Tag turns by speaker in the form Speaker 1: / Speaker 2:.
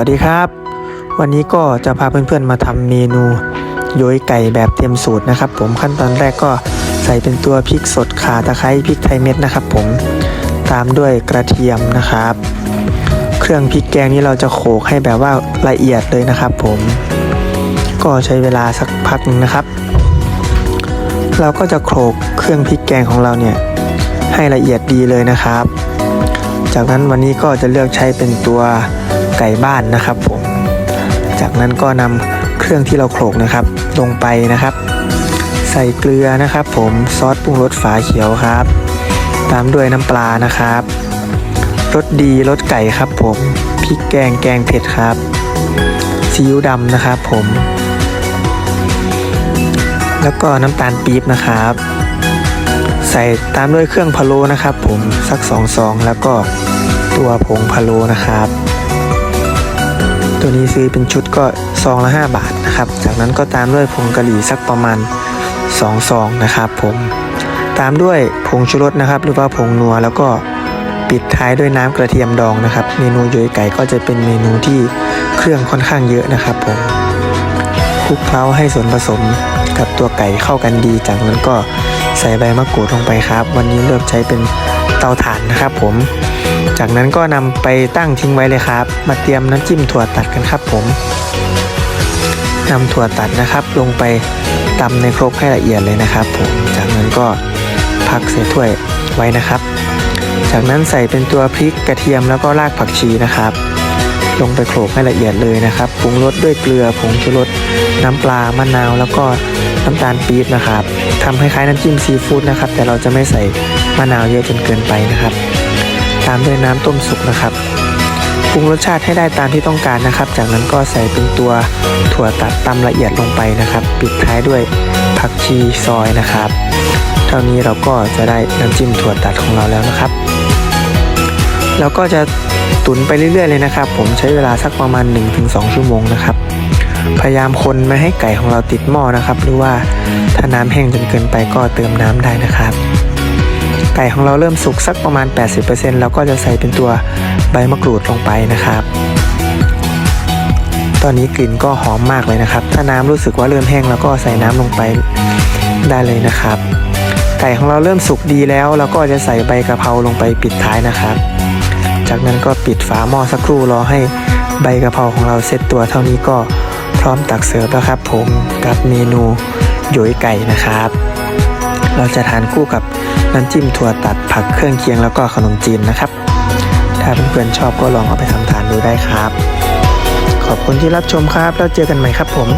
Speaker 1: วัสดีครับ วันนี้ก็จะพาเพื่อนๆมาทำเมนูโยยไก่แบบเต็มสูตรนะครับ ผมขั้นตอนแรกก็ใส่เป็นตัวพริกสดข่าตะไคร้พริกไทยเม็ดนะครับ ผมตามด้วยกระเทียมนะครับ เครื่องพริกแกงนี้เราจะโขลกให้แบบว่าละเอียดเลยนะครับ ผมก็ใช้เวลาสักพักหนึงนะครับ เราก็จะโขลกเครื่องพริกแกงของเราเนี่ยให้ละเอียดดีเลยนะครับ จากนั้นวันนี้ก็จะเลือกใช้เป็นตัว ไก่บ้านนะครับผม จากนั้นก็นำเครื่องที่เราโขลกนะครับ ลงไปนะครับ ใส่เกลือนะครับ ผมซอสปรุงรสฝาเขียวครับ ตามด้วยน้ำปลานะครับรสดีรสไก่ครับ ผมพริกแกงแกงเผ็ดครับซีอิ๊วดำนะครับ ผม แล้วก็น้ำตาลปี๊บนะครับ ใส่ตามด้วยเครื่องพะโล้นะครับ ผมสักสองซองแล้วก็ตัวผงพะโล้นะครับ ตัวนี้ซื้อเป็นชุดก็ซองละ 5 บาทนะครับ จากนั้นก็ตามด้วยผงกะหรี่สักประมาณ2ซองนะครับผมตามด้วยผงชูรสนะครับ หรือว่าผงนัวแล้วก็ปิดท้ายด้วยน้ำกระเทียมดองนะครับ เมนูโยยไก่ก็จะเป็นเมนูที่เครื่องค่อนข้างเยอะนะครับผมคลุกเคล้าให้ส่วนผสมกับตัวไก่เข้ากันดี จากนั้นก็ใส่ใบมะกรูดลงไปครับ วันนี้เลือกใช้เป็นเตาถ่านนะครับผม จากนั้นก็นำไปตั้งทิ้งไว้เลยครับ มาเตรียมน้ำจิ้มถั่วตัดกันครับผมนำถั่วตัดนะครับ ลงไปตำในครกให้ละเอียดเลยนะครับผมจากนั้นก็พักใส่ถ้วยไว้นะครับ จากนั้นใส่เป็นตัวพริกกระเทียมแล้วก็รากผักชีนะครับ ลงไปโขลกให้ละเอียดเลยนะครับปรุงรสด้วยเกลือผงชูรสน้ำปลามะนาวแล้วก็น้ำตาลปี๊บนะครับทำคล้ายๆน้ำจิ้มซีฟู้ดนะครับ แต่เราจะไม่ใส่มะนาวเยอะจนเกินไปนะครับ ตามด้วยน้ำต้มสุกนะครับปรุงรสชาติให้ได้ตามที่ต้องการนะครับ จากนั้นก็ใส่เป็นตัวถั่วตัดตำละเอียดลงไปนะครับ ปิดท้ายด้วยผักชีซอยนะครับ เท่านี้เราก็จะได้น้ำจิ้มถั่วตัดของเราแล้วนะครับแล้วก็จะตุ๋นไปเรื่อยๆเลยนะครับ ผมใช้เวลาสักประมาณ 1-2 ชั่วโมงนะครับ พยายามคนไม่ให้ไก่ของเราติดหม้อนะครับ หรือว่าถ้าน้ำแห้งจนเกินไปก็เติมน้ำได้นะครับ ไก่ของเราเริ่มสุกสักประมาณ 80%แล้วก็จะใส่เป็นตัวใบมะกรูดลงไปนะครับ ตอนนี้กลิ่นก็หอมมากเลยนะครับ ถ้าน้ำรู้สึกว่าเริ่มแห้งแล้วก็ใส่น้ำลงไปได้เลยนะครับ ไก่ของเราเริ่มสุกดีแล้วเราก็จะใส่ใบกะเพราลงไปปิดท้ายนะครับ จากนั้นก็ปิดฝาหม้อสักครู่รอให้ใบกะเพราของเราเซตตัวเท่านี้ก็พร้อมตักเสิร์ฟแล้วครับผมกับเมนูโยยไก่นะครับ เราจะทานคู่กับน้ำจิ้มถั่วตัดผักเครื่องเคียงแล้วก็ขนมจีนนะครับ ถ้าเพื่อนๆชอบก็ลองเอาไปทำทานดูได้ครับ ขอบคุณที่รับชมครับ แล้วเจอกันใหม่ครับผม